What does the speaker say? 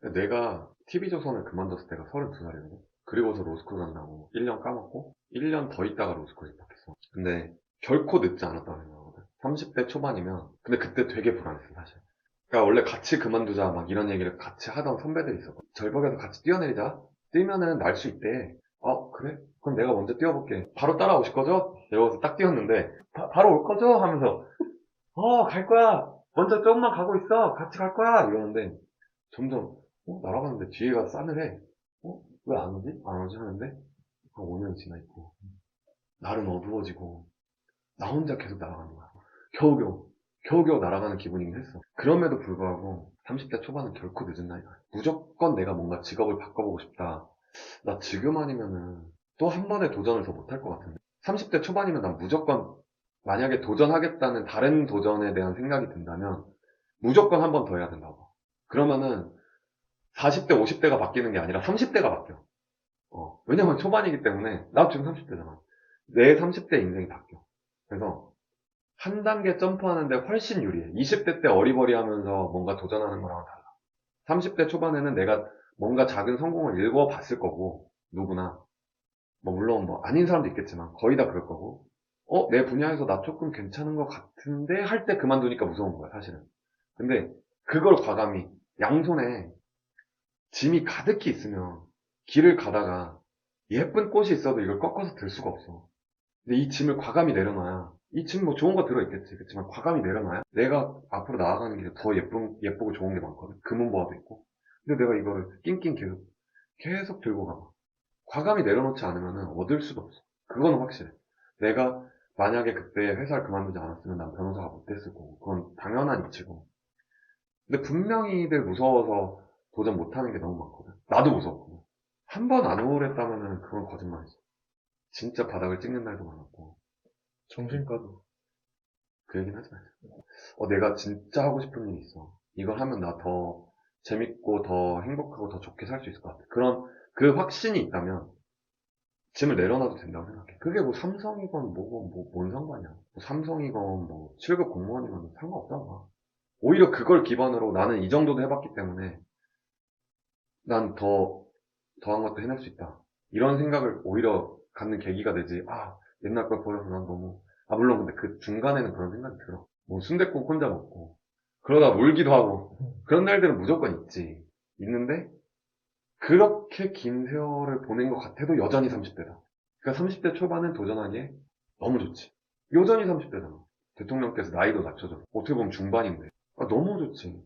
내가 TV조선을 그만뒀을 때가 32살이거든. 그리고서 로스쿨 간다고 1년 까먹고 1년 더 있다가 로스쿨 입학했어. 근데 결코 늦지 않았다는 생각하거든. 30대 초반이면 근데 그때 되게 불안했어 사실. 그러니까 원래 같이 그만두자 막 이런 얘기를 같이 하던 선배들이 있어. 절벽에서 같이 뛰어내리자. 뛰면은 날 수 있대. 어 그래? 그럼 내가 먼저 뛰어볼게. 바로 따라오실 거죠? 이러고서 딱 뛰었는데 바, 바로 올 거죠? 하면서 어 갈 거야. 먼저 조금만 가고 있어. 같이 갈 거야. 이러는데 점점 어, 날아가는데 뒤에가 싸늘해. 어? 왜 안 오지? 안 오지 하는데 한 5년 지나 있고 날은 어두워지고 나 혼자 계속 날아가는 거야. 겨우겨우 겨우겨우 날아가는 기분이긴 했어. 그럼에도 불구하고 30대 초반은 결코 늦은 나이가. 무조건 내가 뭔가 직업을 바꿔보고 싶다. 나 지금 아니면은 또 한 번의 도전을 더 못할 것 같은데 30대 초반이면 난 무조건 만약에 도전하겠다는 다른 도전에 대한 생각이 든다면 무조건 한 번 더 해야 된다고. 그러면은 40대, 50대가 바뀌는 게 아니라 30대가 바뀌어. 어, 왜냐면 초반이기 때문에, 나 지금 30대잖아. 내 30대 인생이 바뀌어. 그래서, 한 단계 점프하는데 훨씬 유리해. 20대 때 어리버리 하면서 뭔가 도전하는 거랑은 달라. 30대 초반에는 내가 뭔가 작은 성공을 읽어봤을 거고, 누구나. 뭐, 물론 뭐, 아닌 사람도 있겠지만, 거의 다 그럴 거고, 어, 내 분야에서 나 조금 괜찮은 것 같은데, 할 때 그만두니까 무서운 거야, 사실은. 근데, 그걸 과감히, 양손에 짐이 가득히 있으면 길을 가다가 예쁜 꽃이 있어도 이걸 꺾어서 들 수가 없어. 근데 이 짐을 과감히 내려놔야 이 짐 뭐 좋은 거 들어있겠지. 그렇지만 과감히 내려놔야 내가 앞으로 나아가는 길에 더 예쁜, 예쁘고 좋은 게 많거든. 금은보화도 있고. 근데 내가 이거를 낑낑 계속, 계속 들고 가봐. 과감히 내려놓지 않으면 얻을 수도 없어. 그거는 확실해. 내가 만약에 그때 회사를 그만두지 않았으면 난 변호사가 못 됐을 거고. 그건 당연한 이치고. 근데 분명히들 무서워서 도전 못하는 게 너무 많거든. 나도 무서웠고. 한 번 안 우울했다면은 그건 거짓말이지. 진짜 바닥을 찍는 날도 많았고. 정신과도. 그 얘기는 하지 말자. 어, 내가 진짜 하고 싶은 일이 있어. 이걸 하면 나 더 재밌고 더 행복하고 더 좋게 살 수 있을 것 같아. 그런 그 확신이 있다면 짐을 내려놔도 된다고 생각해. 그게 뭐 삼성이건 뭐건 뭐, 뭔 상관이야. 뭐 삼성이건 뭐 7급 공무원이건 상관없다고 봐. 오히려 그걸 기반으로 나는 이 정도도 해봤기 때문에 난 더, 더한 것도 해낼 수 있다. 이런 생각을 오히려 갖는 계기가 되지. 아, 옛날 걸 보여서 난 너무, 아, 물론 근데 그 중간에는 그런 생각이 들어. 뭐 순댓국 혼자 먹고, 그러다 울기도 하고, 그런 날들은 무조건 있지. 있는데, 그렇게 긴 세월을 보낸 것 같아도 여전히 30대다. 그러니까 30대 초반은 도전하기에 너무 좋지. 여전히 30대잖아. 대통령께서 나이도 낮춰줘. 어떻게 보면 중반인데. 아, 너무 좋지.